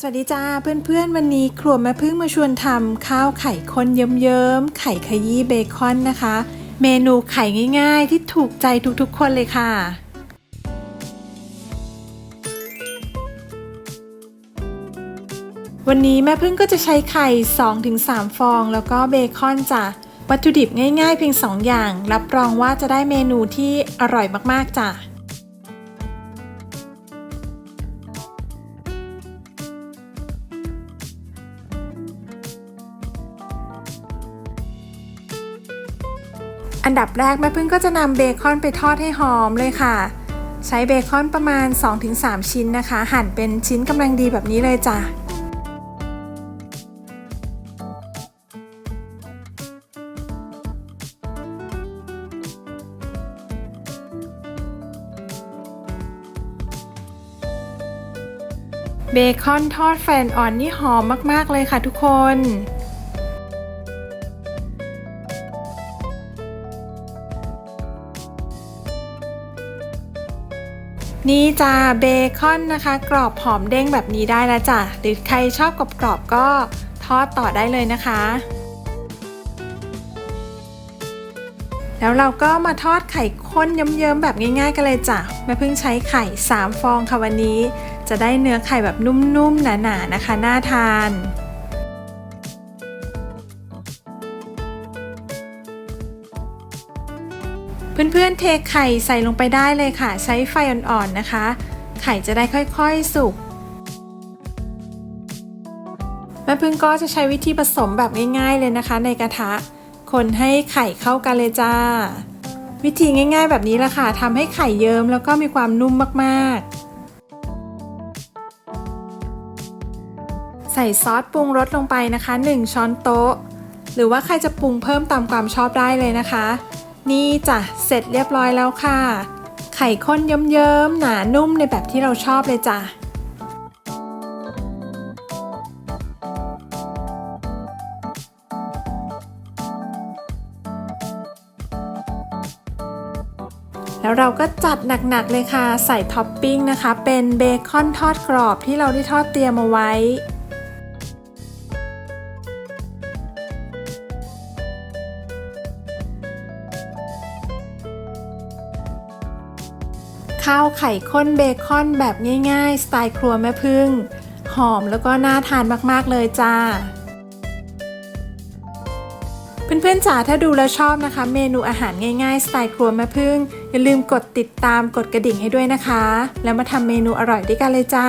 สวัสดีจ้าเพื่อนๆ วันนี้ครัวแม่พึ่งมาชวนทำข้าวไข่ข้นเยิ้มๆไข่ขยี้เบคอนนะคะ เมนูไข่ง่ายๆ ที่ถูกใจทุกๆ คนเลยค่ะ วันนี้แม่พึ่งก็จะใช้ไข่ 2-3 ฟอง แล้วก็เบคอนจ้ะวัตถุดิบง่ายๆ เพียง 2 อย่าง รับรองว่าจะได้เมนูที่อร่อยมากๆจ้ะ อันดับแรกแม่พึ่งก็จะนำเบคอนไปทอดให้หอมเลยค่ะ ใช้เบคอนประมาณ 2-3 ชิ้นนะคะ หั่นเป็นชิ้นกำลังดีแบบนี้เลยจ้ะเบคอนทอดแฟนอ่อนนี่หอมมาก ๆ เลยค่ะทุกคน นี่จ้าเบคอนนะคะ กรอบหอมเด้งแบบนี้ได้แล้วจ้ะหรือใครชอบกรอบๆก็ทอดต่อได้เลยนะคะ แล้วเราก็มาทอดไข่ข้นเยิ้มๆแบบง่ายๆกันเลยจ้ะแม่เพิ่งใช้ไข่ 3 ฟองค่ะวันนี้ จะได้เนื้อไข่แบบนุ่มๆหนาๆนะคะน่าทาน เพื่อนๆเทไข่ใส่ลงไปได้เลยค่ะ ใช้ไฟอ่อนๆนะคะ ไข่จะได้ค่อยๆสุกแม่พึ่งก็จะใช้วิธีผสมแบบง่าย ๆเลยนะคะ ในกระทะ คนให้ไข่เข้ากันเลยจ้า วิธีง่าย ๆ แบบนี้แหละค่ะทำให้ไข่เยิ้มแล้วก็มีความนุ่มมากๆใส่ซอสปรุงรสลงไปนะคะ 1 ช้อนโต๊ะ หรือว่าใครจะปรุงเพิ่มตามความชอบได้เลยนะคะ นี่จ้ะเสร็จเรียบร้อยแล้วค่ะ ไข่ข้นเยิ้มๆหนานุ่มในแบบที่เราชอบเลยจ้ะแล้วเราก็จัดหนักๆเลยค่ะ ใส่ท็อปปิ้งนะคะ เป็นเบคอนทอดกรอบที่เราได้ทอดเตรียมเอาไว้ ข้าวไข่ข้นเบคอนแบบง่ายๆ สไตล์ครัวแม่พึ่ง หอมแล้วก็น่าทานมากๆเลยจ้า เพื่อนๆจ๋าถ้าดูแล้วชอบนะคะ เมนูอาหารง่ายๆ สไตล์ครัวแม่พึ่ง อย่าลืมกดติดตามกดกระดิ่งให้ด้วยนะคะ แล้วมาทำเมนูอร่อยด้วยกันเลยจ้า